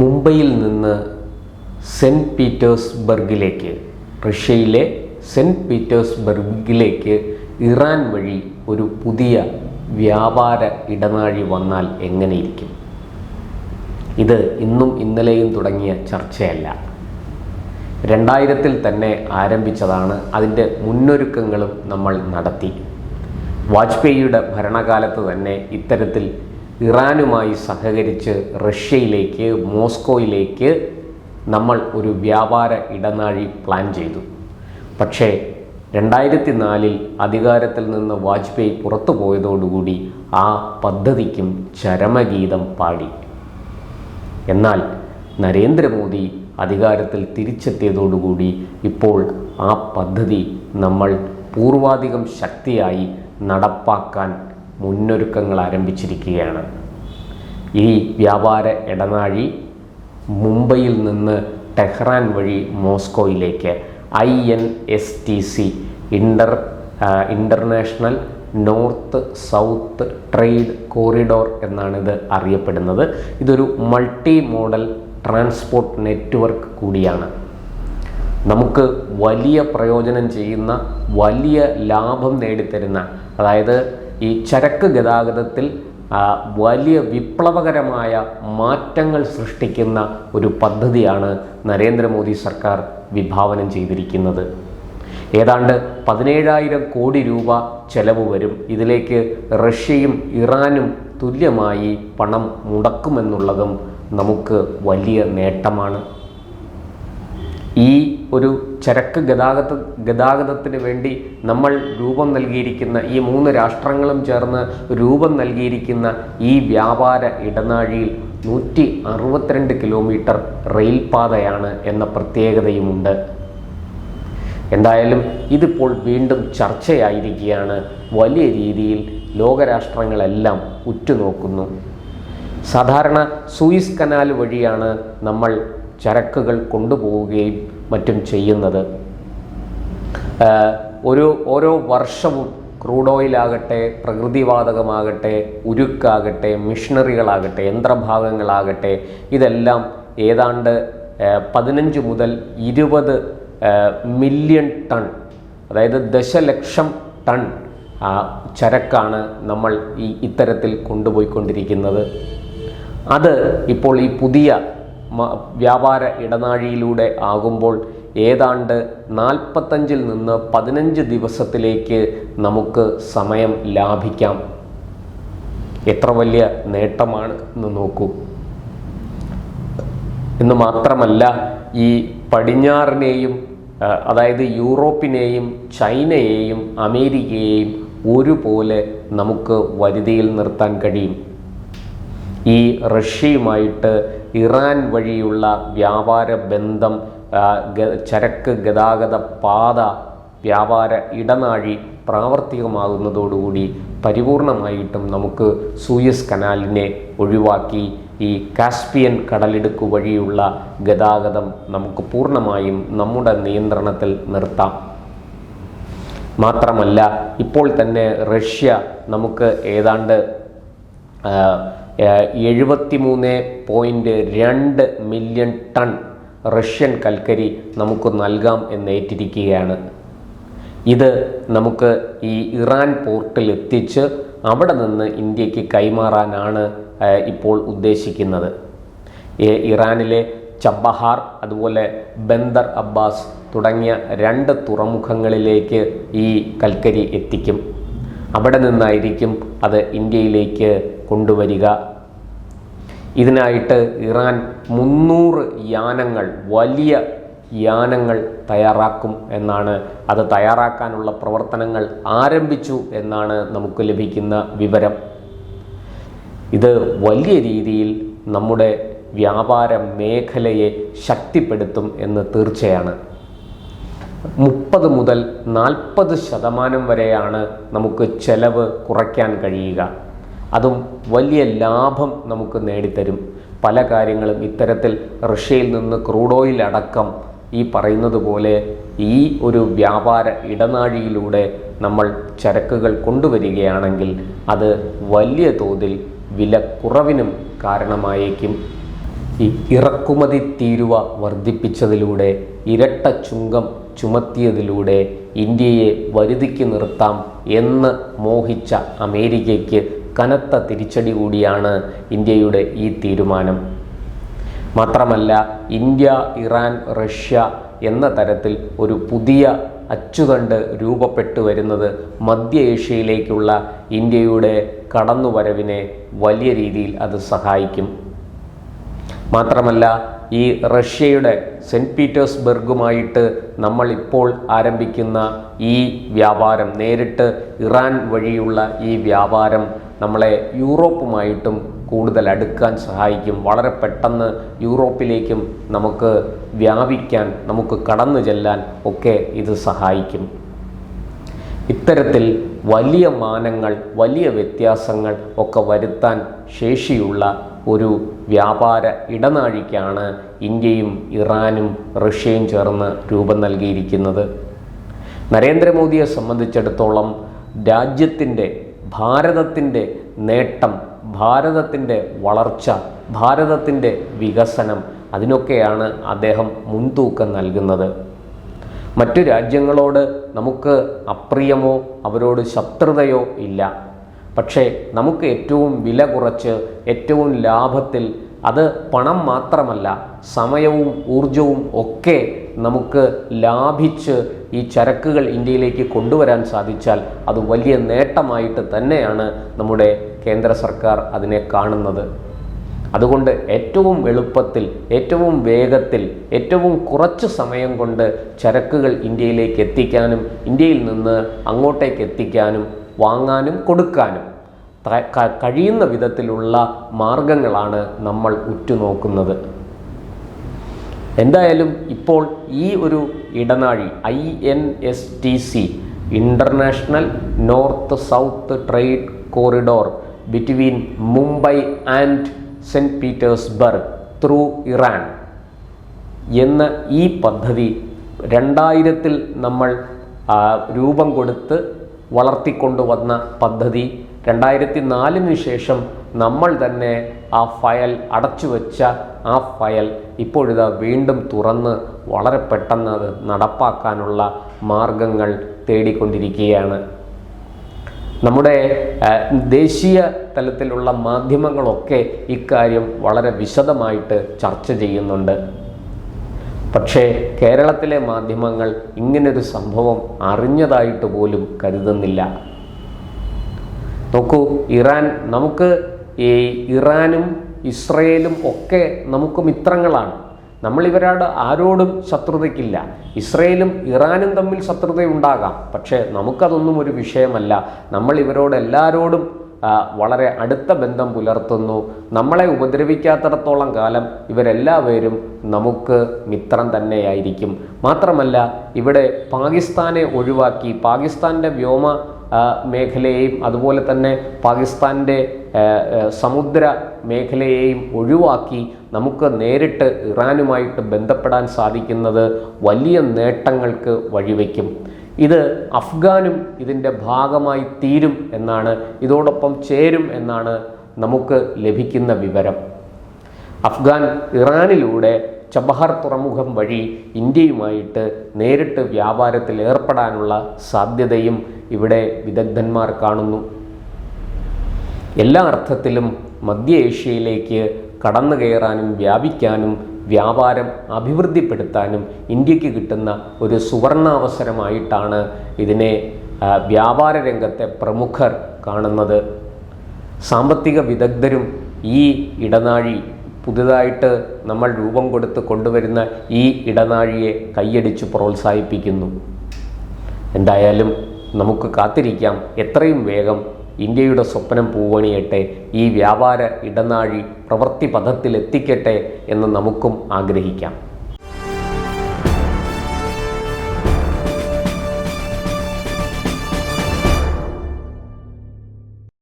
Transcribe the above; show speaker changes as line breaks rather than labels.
മുംബൈയിൽ നിന്ന് സെന്റ് പീറ്റേഴ്സ്ബർഗിലേക്ക് റഷ്യയിലെ സെന്റ് പീറ്റേഴ്സ്ബർഗിലേക്ക് ഇറാൻ വഴി ഒരു പുതിയ വ്യാപാര ഇടനാഴി വന്നാൽ എങ്ങനെയിരിക്കും? ഇത് ഇന്നും ഇന്നലെയും തുടങ്ങിയ ചർച്ചയല്ല. രണ്ടായിരത്തിൽ തന്നെ ആരംഭിച്ചതാണ് അതിന്റെ മുന്നൊരുക്കങ്ങളും നമ്മൾ നടത്തി. വാജ്പേയിയുടെ ഭരണകാലത്ത് തന്നെ ഇത്തരത്തിൽ ഇറാനുമായി സഹകരിച്ച് റഷ്യയിലേക്ക് മോസ്കോയിലേക്ക് നമ്മൾ ഒരു വ്യാപാര ഇടനാഴി പ്ലാൻ ചെയ്തു. പക്ഷേ രണ്ടായിരത്തി നാലിൽ അധികാരത്തിൽ നിന്ന് വാജ്പേയി പുറത്തു പോയതോടുകൂടി ആ പദ്ധതിക്കും ചരമഗീതം പാടി. എന്നാൽ നരേന്ദ്രമോദി അധികാരത്തിൽ തിരിച്ചെത്തിയതോടുകൂടി ഇപ്പോൾ ആ പദ്ധതി നമ്മൾ പൂർവാധികം ശക്തിയായി നടപ്പാക്കാൻ മുന്നൊരുക്കങ്ങൾ ആരംഭിച്ചിരിക്കുകയാണ്. ഈ വ്യാപാര ഇടനാഴി മുംബൈയിൽ നിന്ന് ടെഹ്റാൻ വഴി മോസ്കോയിലേക്ക് I N S T C inter international north south trade corridor എന്നാണിത് അറിയപ്പെടുന്നത്. ഇതൊരു മൾട്ടി മോഡൽ ട്രാൻസ്പോർട്ട് നെറ്റ്വർക്ക് കൂടിയാണ്. നമുക്ക് വലിയ പ്രയോജനം ചെയ്യുന്ന വലിയ ലാഭം നേടിത്തരുന്ന അതായത് ഈ ചരക്ക് ഗതാഗതത്തിൽ വലിയ വിപ്ലവകരമായ മാറ്റങ്ങൾ സൃഷ്ടിക്കുന്ന ഒരു പദ്ധതിയാണ് നരേന്ദ്രമോദി സർക്കാർ വിഭാവനം ചെയ്തിരിക്കുന്നത്. ഏതാണ്ട് പതിനേഴായിരം കോടി രൂപ ചെലവ് വരും. ഇതിലേക്ക് റഷ്യയും ഇറാനും തുല്യമായി പണം മുടക്കുമെന്നുള്ളതും നമുക്ക് വലിയ നേട്ടമാണ്. ഈ ഒരു ചരക്ക് ഗതാഗത ഗതാഗതത്തിന് വേണ്ടി നമ്മൾ രൂപം നൽകിയിരിക്കുന്ന ഈ മൂന്ന് രാഷ്ട്രങ്ങളും ചേർന്ന് രൂപം നൽകിയിരിക്കുന്ന ഈ വ്യാപാര ഇടനാഴിയിൽ നൂറ്റി അറുപത്തിരണ്ട് കിലോമീറ്റർ റെയിൽപാതയാണ് എന്ന പ്രത്യേകതയുമുണ്ട്. എന്തായാലും ഇതിപ്പോൾ വീണ്ടും ചർച്ചയായിരിക്കുകയാണ്. വലിയ രീതിയിൽ ലോകരാഷ്ട്രങ്ങളെല്ലാം ഉറ്റുനോക്കുന്നു. സാധാരണ സൂയിസ് കനാൽ വഴിയാണ് നമ്മൾ ചരക്കുകൾ കൊണ്ടുപോവുകയും മറ്റും ചെയ്യുന്നത്. ഒരു ഓരോ വർഷവും ക്രൂഡ് ഓയിലാകട്ടെ പ്രകൃതിവാതകമാകട്ടെ ഉരുക്കാകട്ടെ മിഷണറികളാകട്ടെ യന്ത്രഭാഗങ്ങളാകട്ടെ ഇതെല്ലാം ഏതാണ്ട് പതിനഞ്ച് മുതൽ ഇരുപത് മില്യൺ ടൺ അതായത് ദശലക്ഷം ടൺ ചരക്കാണ് നമ്മൾ ഈ ഇത്തരത്തിൽ കൊണ്ടുപോയിക്കൊണ്ടിരിക്കുന്നത്. അത് ഇപ്പോൾ ഈ പുതിയ വ്യാപാര ഇടനാഴിയിലൂടെ ആകുമ്പോൾ ഏതാണ്ട് നാൽപ്പത്തഞ്ചിൽ നിന്ന് പതിനഞ്ച് ദിവസത്തിലേക്ക് നമുക്ക് സമയം ലാഭിക്കാം. എത്ര വലിയ നേട്ടമാണ് എന്ന് നോക്കൂ. എന്ന് മാത്രമല്ല ഈ പടിഞ്ഞാറിനെയും അതായത് യൂറോപ്പിനെയും ചൈനയെയും അമേരിക്കയെയും ഒരുപോലെ നമുക്ക് വരുതിയിൽ നിർത്താൻ കഴിയും. ഈ റഷ്യയുമായിട്ട് ഇറാൻ വഴിയുള്ള വ്യാപാര ബന്ധം ചരക്ക് ഗതാഗത പാത വ്യാപാര ഇടനാഴി പ്രാവർത്തികമാകുന്നതോടുകൂടി പരിപൂർണമായിട്ടും നമുക്ക് സൂയസ് കനാലിനെ ഒഴിവാക്കി ഈ കാസ്പിയൻ കടലിടുക്ക് വഴിയുള്ള ഗതാഗതം നമുക്ക് പൂർണമായും നമ്മുടെ നിയന്ത്രണത്തിൽ നിർത്താം. മാത്രമല്ല ഇപ്പോൾ തന്നെ റഷ്യ നമുക്ക് ഏതാണ്ട് എഴുപത്തി മൂന്ന് പോയിന്റ് രണ്ട് മില്യൺ ടൺ റഷ്യൻ കൽക്കരി നമുക്ക് നൽകാം എന്നേറ്റിരിക്കുകയാണ് ഇത് നമുക്ക് ഈ ഇറാൻ പോർട്ടിൽ എത്തിച്ച് അവിടെ നിന്ന് ഇന്ത്യയ്ക്ക് കൈമാറാനാണ് ഇപ്പോൾ ഉദ്ദേശിക്കുന്നത്. ഇറാനിലെ ചബഹാർ അതുപോലെ ബന്ദർ അബ്ബാസ് തുടങ്ങിയ രണ്ട് തുറമുഖങ്ങളിലേക്ക് ഈ കൽക്കരി എത്തിക്കും. അവിടെ നിന്നായിരിക്കും അത് ഇന്ത്യയിലേക്ക് കൊണ്ടുവരിക. ഇതിനായിട്ട് ഇറാൻ മുന്നൂറ് യാനങ്ങൾ വലിയ യാനങ്ങൾ തയ്യാറാക്കും എന്നാണ്. അത് തയ്യാറാക്കാനുള്ള പ്രവർത്തനങ്ങൾ ആരംഭിച്ചു എന്നാണ് നമുക്ക് ലഭിക്കുന്ന വിവരം. ഇത് വലിയ രീതിയിൽ നമ്മുടെ വ്യാപാര മേഖലയെ ശക്തിപ്പെടുത്തും എന്ന് തീർച്ചയാണ്. മുപ്പത് മുതൽ നാൽപ്പത് ശതമാനം വരെയാണ് നമുക്ക് ചെലവ് കുറയ്ക്കാൻ കഴിയുക. അതും വലിയ ലാഭം നമുക്ക് നേടിത്തരും. പല കാര്യങ്ങളും ഇത്തരത്തിൽ റഷ്യയിൽ നിന്ന് ക്രൂഡ് ഓയിൽ അടക്കം ഈ പറയുന്നത് പോലെ ഈ ഒരു വ്യാപാര ഇടനാഴിയിലൂടെ നമ്മൾ ചരക്കുകൾ കൊണ്ടുവരികയാണെങ്കിൽ അത് വലിയ തോതിൽ വില കുറവിനും കാരണമായേക്കും. ഈ ഇറക്കുമതി തീരുവ വർദ്ധിപ്പിച്ചതിലൂടെ ഇരട്ട ചുങ്കം ചുമത്തിയതിലൂടെ ഇന്ത്യയെ വരുതിക്ക് നിർത്താം എന്ന് മോഹിച്ച അമേരിക്കയ്ക്ക് കനത്ത തിരിച്ചടി കൂടിയാണ് ഇന്ത്യയുടെ ഈ തീരുമാനം. മാത്രമല്ല ഇന്ത്യ ഇറാൻ റഷ്യ എന്ന തരത്തിൽ ഒരു പുതിയ അച്ചുതണ്ട് രൂപപ്പെട്ടു വരുന്നത് മധ്യ ഏഷ്യയിലേക്കുള്ള ഇന്ത്യയുടെ കടന്നുവരവിനെ വലിയ രീതിയിൽ അത് സഹായിക്കും. മാത്രമല്ല ഈ റഷ്യയുടെ സെന്റ് പീറ്റേഴ്സ്ബർഗുമായിട്ട് നമ്മൾ ഇപ്പോൾ ആരംഭിക്കുന്ന ഈ വ്യാപാരം നേരിട്ട് ഇറാൻ വഴിയുള്ള ഈ വ്യാപാരം നമ്മളെ യൂറോപ്പുമായിട്ടും കൂടുതൽ അടുക്കാൻ സഹായിക്കും. വളരെ പെട്ടെന്ന് യൂറോപ്പിലേക്കും നമുക്ക് വ്യാപിക്കാൻ നമുക്ക് കടന്നു ചെല്ലാൻ ഒക്കെ ഇത് സഹായിക്കും. ഇത്തരത്തിൽ വലിയ മാനങ്ങൾ വലിയ വ്യത്യാസങ്ങൾ ഒക്കെ വരുത്താൻ ശേഷിയുള്ള ഒരു വ്യാപാര ഇടനാഴിക്കാണ് ഇന്ത്യയും ഇറാനും റഷ്യയും ചേർന്ന് രൂപം നൽകിയിരിക്കുന്നത്. നരേന്ദ്രമോദിയെ സംബന്ധിച്ചിടത്തോളം രാജ്യത്തിന്റെ ഭാരതത്തിന്റെ നേട്ടം ഭാരതത്തിന്റെ വളർച്ച ഭാരതത്തിന്റെ വികസനം അതിനൊക്കെയാണ് അദ്ദേഹം മുൻതൂക്കം നൽകുന്നത്. മറ്റു രാജ്യങ്ങളോട് നമുക്ക് അപ്രിയമോ അവരോട് ശത്രുതയോ ഇല്ല. പക്ഷേ നമുക്ക് ഏറ്റവും വില കുറച്ച് ഏറ്റവും ലാഭത്തിൽ അത് പണം മാത്രമല്ല സമയവും ഊർജവും ഒക്കെ നമുക്ക് ലാഭിച്ച് ഈ ചരക്കുകൾ ഇന്ത്യയിലേക്ക് കൊണ്ടുവരാൻ സാധിച്ചാൽ അത് വലിയ നേട്ടമായിട്ട് തന്നെയാണ് നമ്മുടെ കേന്ദ്ര സർക്കാർ അതിനെ കാണുന്നത്. അതുകൊണ്ട് ഏറ്റവും എളുപ്പത്തിൽ ഏറ്റവും വേഗത്തിൽ ഏറ്റവും കുറച്ച് സമയം കൊണ്ട് ചരക്കുകൾ ഇന്ത്യയിലേക്ക് എത്തിക്കാനും ഇന്ത്യയിൽ നിന്ന് അങ്ങോട്ടേക്ക് എത്തിക്കാനും വാങ്ങാനും കൊടുക്കാനും കഴിയുന്ന വിധത്തിലുള്ള മാർഗങ്ങളാണ് നമ്മൾ ഉറ്റുനോക്കുന്നത്. എന്തായാലും ഇപ്പോൾ ഈ ഒരു ഇടനാഴി I N S T C international north south trade corridor between Mumbai and Saint Petersburg through Iran എന്ന ഈ പദ്ധതി രണ്ടായിരത്തിൽ നമ്മൾ രൂപം കൊടുത്ത് വളർത്തിക്കൊണ്ടുവന്ന പദ്ധതി. രണ്ടായിരത്തി നാലിന് ശേഷം നമ്മൾ തന്നെ ആ ഫയൽ അടച്ചു വെച്ച ആ ഫയൽ ഇപ്പോഴിതാ വീണ്ടും തുറന്ന് വളരെ പെട്ടെന്ന് അത് നടപ്പാക്കാനുള്ള മാർഗങ്ങൾ തേടിക്കൊണ്ടിരിക്കുകയാണ്. നമ്മുടെ ദേശീയ തലത്തിലുള്ള മാധ്യമങ്ങളൊക്കെ ഇക്കാര്യം വളരെ വിശദമായിട്ട് ചർച്ച ചെയ്യുന്നുണ്ട്. പക്ഷേ കേരളത്തിലെ മാധ്യമങ്ങൾ ഇങ്ങനൊരു സംഭവം അറിഞ്ഞതായിട്ട് പോലും കരുതുന്നില്ല. നോക്കൂ ഇറാൻ നമുക്ക് ഈ ഇറാനും ഇസ്രയേലും ഒക്കെ നമുക്ക് മിത്രങ്ങളാണ്. നമ്മൾ ഇവരോട് ആരോടും ശത്രുതയ്ക്കില്ല. ഇസ്രയേലും ഇറാനും തമ്മിൽ ശത്രുതയുണ്ടാകാം. പക്ഷേ നമുക്കതൊന്നും ഒരു വിഷയമല്ല. നമ്മൾ ഇവരോട് എല്ലാവരോടും വളരെ അടുത്ത ബന്ധം പുലർത്തുന്നു. നമ്മളെ ഉപദ്രവിക്കാത്തിടത്തോളം കാലം ഇവരെല്ലാവരും നമുക്ക് മിത്രം തന്നെയായിരിക്കും. മാത്രമല്ല ഇവിടെ പാകിസ്ഥാനെ ഒഴിവാക്കി പാകിസ്ഥാന്റെ വ്യോമ മേഖലയെയും അതുപോലെ തന്നെ പാകിസ്ഥാന്റെ സമുദ്ര മേഖലയെയും ഒഴിവാക്കി നമുക്ക് നേരിട്ട് ഇറാനുമായിട്ട് ബന്ധപ്പെടാൻ സാധിക്കുന്നത് വലിയ നേട്ടങ്ങൾക്ക് വഴിവെക്കും. ഇത് അഫ്ഗാനും ഇതിന്റെ ഭാഗമായി തീരും എന്നാണ് ഇതോടൊപ്പം ചേരും എന്നാണ് നമുക്ക് ലഭിക്കുന്ന വിവരം. അഫ്ഗാൻ ഇറാനിലൂടെ ചബഹർ തുറമുഖം വഴി ഇന്ത്യയുമായിട്ട് നേരിട്ട് വ്യാപാരത്തിൽ ഏർപ്പെടാനുള്ള സാധ്യതയും ഇവിടെ വിദഗ്ധന്മാർ കാണുന്നു. എല്ലാ അർത്ഥത്തിലും മധ്യ ഏഷ്യയിലേക്ക് കടന്നു കയറാനും വ്യാപിക്കാനും വ്യാപാരം അഭിവൃദ്ധിപ്പെടുത്താനും ഇന്ത്യയ്ക്ക് കിട്ടുന്ന ഒരു സുവർണാവസരമായിട്ടാണ് ഇതിനെ വ്യാപാര രംഗത്തെ പ്രമുഖർ കാണുന്നത്. സാമ്പത്തിക വിദഗ്ധരും ഈ ഇടനാഴി പുതുതായിട്ട് നമ്മൾ രൂപം കൊടുത്ത് കൊണ്ടുവരുന്ന ഈ ഇടനാഴിയെ കൈയടിച്ച് പ്രോത്സാഹിപ്പിക്കുന്നു. എന്തായാലും നമുക്ക് കാത്തിരിക്കാം. എത്രയും വേഗം ഇന്ത്യയുടെ സ്വപ്നം പൂവണിയട്ടെ ഈ വ്യാപാര ഇടനാഴി പ്രവൃത്തി പഥത്തിലെത്തിക്കട്ടെ എന്ന് നമുക്കും ആഗ്രഹിക്കാം.